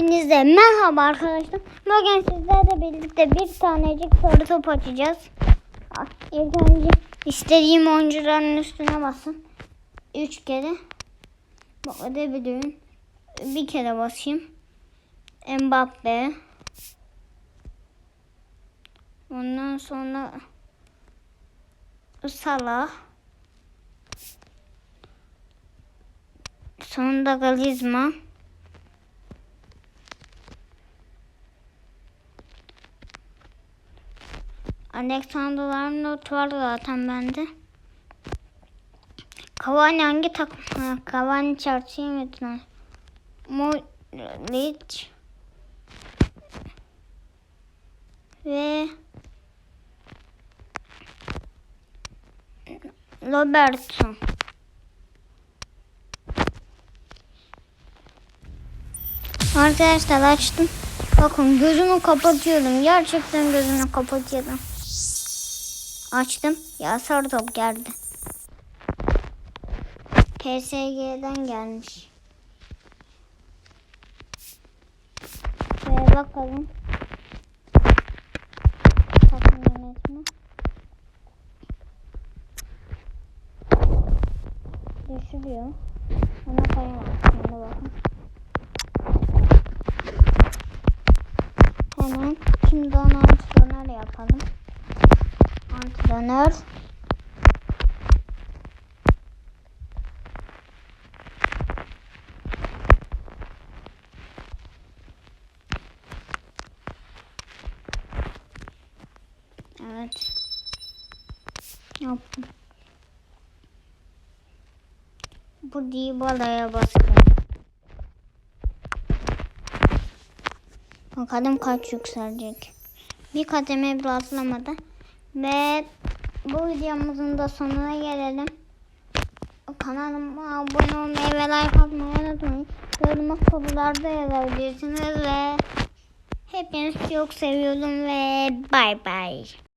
Hepinize merhaba arkadaşlar. Bugün sizlerle birlikte bir tanecik sarı top açacağız. Ah, İlk önce istediğim oyuncuların üstüne basın. Üç kere. Bak edebiliyorum. Bir kere basayım. Mbappe. Ondan sonra Salah. Sonunda Galizma. Alexander Arnold var zaten bende. Cavani hangi takım? Ha, Cavani Chelsea mi? Modric ve Robertson. Arkadaşlar açtım. Bakın gözümü kapatıyorum. Gerçekten gözümü kapatıyorum. Açtım. Ya sarı top geldi. PSG'den gelmiş. Şöyle bakalım. Takım yönetimi. Düşürüyor. Ona koyamam. Şimdi bakın. Hemen şimdi onu antrenör yapalım. Antrenör. Evet. Yaptım. Bu Dybala'ya bastım. Bakalım kaç yükselecek. Bir kademe bile atlamadı. Ve bu videomuzun da sonuna gelelim. Kanalıma abone olmayı ve like atmayı unutmayın. Yoruma sorularda yazabilirsiniz ve hepinizi çok seviyorum ve bay bay.